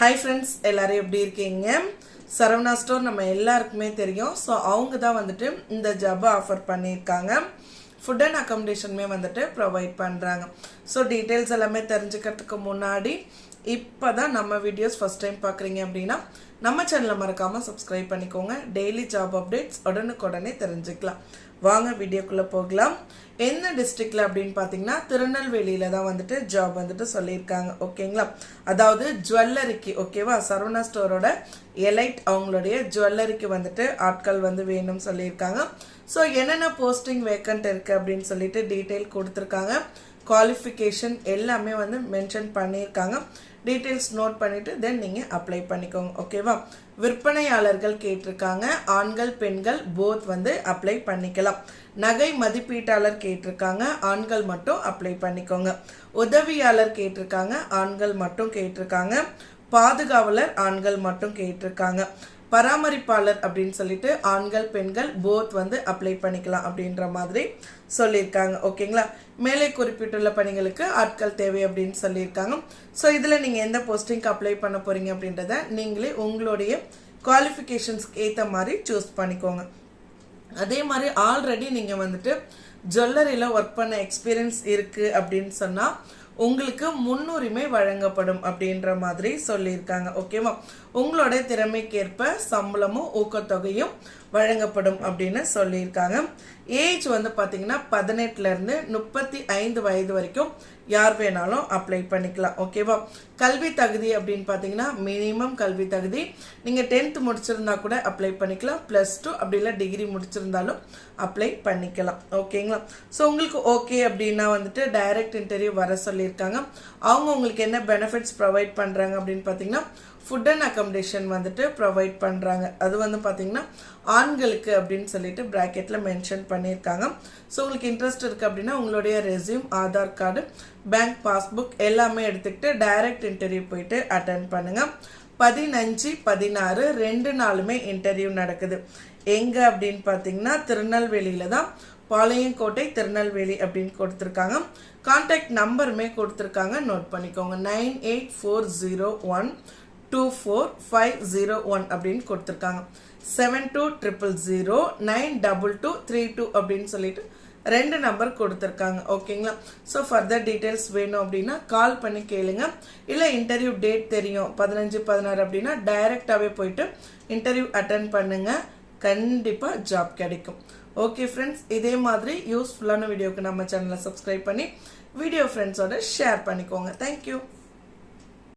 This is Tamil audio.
ஹாய் ஃப்ரெண்ட்ஸ் எல்லாரும் எப்படி இருக்கீங்க? சரவணா ஸ்டோர் நம்ம எல்லாருக்குமே தெரியும். ஸோ அவங்க தான் வந்துட்டு இந்த ஜாபை ஆஃபர் பண்ணியிருக்காங்க. ஃபுட் அண்ட் அக்காமடேஷனுமே வந்துட்டு ப்ரொவைட் பண்ணுறாங்க ஸோ டீட்டெயில்ஸ் எல்லாமே தெரிஞ்சுக்கிறதுக்கு முன்னாடி இப்போ தான் நம்ம வீடியோஸ் ஃபஸ்ட் டைம் பார்க்குறீங்க அப்படின்னா நம்ம சேனலை மறக்காமல் சப்ஸ்கிரைப் பண்ணிக்கோங்க. டெய்லி ஜாப் அப்டேட்ஸ் உடனுக்குடனே தெரிஞ்சுக்கலாம். வாங்க வீடியோக்குள்ளே போகலாம். எந்த டிஸ்ட்ரிக்டில் அப்படின்னு பார்த்தீங்கன்னா திருநெல்வேலியில தான் வந்துட்டு ஜாப் வந்துட்டு சொல்லியிருக்காங்க. ஓகேங்களா? அதாவது ஜுவல்லரிக்கு ஓகேவா? சரவணா ஸ்டோரோட எலைட் அவங்களுடைய ஜுவல்லரிக்கு வந்துட்டு ஆட்கள் வந்து வேணும்னு சொல்லியிருக்காங்க. ஸோ என்னென்ன போஸ்டிங் வேக்கண்ட் இருக்குது அப்படின்னு சொல்லிட்டு டீட்டெயில் கொடுத்துருக்காங்க. குவாலிஃபிகேஷன் எல்லாமே வந்து மென்ஷன் பண்ணியிருக்காங்க. டீட்டெயில்ஸ் நோட் பண்ணிவிட்டு தென் நீங்கள் அப்ளை பண்ணிக்கோங்க. ஓகேவா விற்பனையாளர்கள் கேட்டிருக்காங்க. ஆண்கள் பெண்கள் போத் வந்து அப்ளை பண்ணிக்கலாம். நகை மதிப்பீட்டாளர் கேட்டிருக்காங்க. ஆண்கள் மட்டும் அப்ளை பண்ணிக்கோங்க. உதவியாளர் கேட்டிருக்காங்க. ஆண்கள் மட்டும் கேட்டிருக்காங்க. பாதுகாவலர் ஆண்கள் மட்டும் கேட்டிருக்காங்க. பராமரிப்பாளர் அப்படின்னு சொல்லிட்டு ஆண்கள் பெண்கள் போத் வந்து அப்ளை பண்ணிக்கலாம் அப்படின்ற மாதிரி சொல்லியிருக்காங்க. ஓகேங்களா மேலே குறிப்பிட்டுள்ள பணிகளுக்கு ஆட்கள் தேவை அப்படின்னு சொல்லியிருக்காங்க. ஸோ இதில் நீங்கள் எந்த போஸ்டிங்க்கு அப்ளை பண்ண போகிறீங்க அப்படின்றத நீங்களே உங்களுடைய குவாலிஃபிகேஷன்ஸ்க்கு ஏற்ற மாதிரி சூஸ் பண்ணிக்கோங்க. அதே மாதிரி ஆல்ரெடி நீங்கள் வந்துட்டு ஜுவல்லரியில் ஒர்க் பண்ண எக்ஸ்பீரியன்ஸ் இருக்குது அப்படின்னு சொன்னால் உங்களுக்கு முன்னுரிமை வழங்கப்படும் அப்படின்ற மாதிரி சொல்லியிருக்காங்க ஓகேவா உங்களோட திறமைக்கேற்ப சம்பளமும் ஊக்கத்தொகையும் வழங்கப்படும் அப்படின்னு சொல்லியிருக்காங்க. ஏஜ் வந்து பார்த்தீங்கன்னா பதினெட்டுலேருந்து முப்பத்தி ஐந்து வயது வரைக்கும் யார் வேணாலும் அப்ளை பண்ணிக்கலாம். ஓகேவா கல்வி தகுதி அப்படின்னு பார்த்தீங்கன்னா மினிமம் கல்வி தகுதி. நீங்கள் டென்த் முடிச்சிருந்தா கூட அப்ளை பண்ணிக்கலாம். ப்ளஸ் டூ அப்படி இல்லை டிகிரி முடிச்சிருந்தாலும் அப்ளை பண்ணிக்கலாம். ஓகேங்களா ஸோ உங்களுக்கு ஓகே அப்படின்னா வந்துட்டு டைரக்ட் இன்டர்வியூ வர சொல்லியிருக்காங்க. அவங்க உங்களுக்கு என்ன பெனிஃபிட்ஸ் ப்ரொவைட் பண்ணுறாங்க அப்படின்னு பார்த்தீங்கன்னா ஃபுட் அண்ட் அக்கமடேஷன் வந்துட்டு ப்ரொவைட் பண்ணுறாங்க அது வந்து பார்த்தீங்கன்னா ஆண்களுக்கு அப்படின்னு சொல்லிட்டு ப்ராக்கெட்டில் மென்ஷன் பண்ணியிருக்காங்க. ஸோ உங்களுக்கு இன்ட்ரெஸ்ட் இருக்குது அப்படின்னா உங்களுடைய resume Aadhaar card bank passbook எல்லாமே எடுத்துக்கிட்டு டைரக்ட் இன்டர்வியூ போயிட்டு அட்டன் பண்ணுங்கள் பதினஞ்சு பதினாறு ரெண்டு நாளுமே இன்டர்வியூ நடக்குது. எங்கே அப்படின்னு பார்த்தீங்கன்னா திருநெல்வேலியில் தான் பாளையங்கோட்டை திருநெல்வேலி அப்படின்னு கொடுத்துருக்காங்க. கான்டாக்ட் நம்பருமே கொடுத்துருக்காங்க. நோட் பண்ணிக்கோங்க. Nine eight four zero one two four five zero one அப்படின்னு கொடுத்துருக்காங்க. Seven two triple zero nine double two three two அப்படின்னு சொல்லிட்டு ரெண்டு நம்பர் கொடுத்துருக்காங்க. ஓகேங்களா ஸோ ஃபர்தர் டீட்டெயில்ஸ் வேணும் அப்படின்னா கால் பண்ணி கேளுங்க. இல்லை இன்டர்வியூ டேட் தெரியும். பதினஞ்சு பதினாறு அப்படின்னா டைரெக்டாகவே போயிட்டு இன்டர்வியூ அட்டன் பண்ணுங்க. கண்டிப்பாக ஜாப் கிடைக்கும். ஓகே ஃப்ரெண்ட்ஸ் இதே மாதிரி யூஸ்ஃபுல்லான வீடியோக்கு நம்ம சேனலை சப்ஸ்கிரைப் பண்ணி வீடியோ ஃப்ரெண்ட்ஸோட ஷேர் பண்ணிக்கோங்க. தேங்க்யூ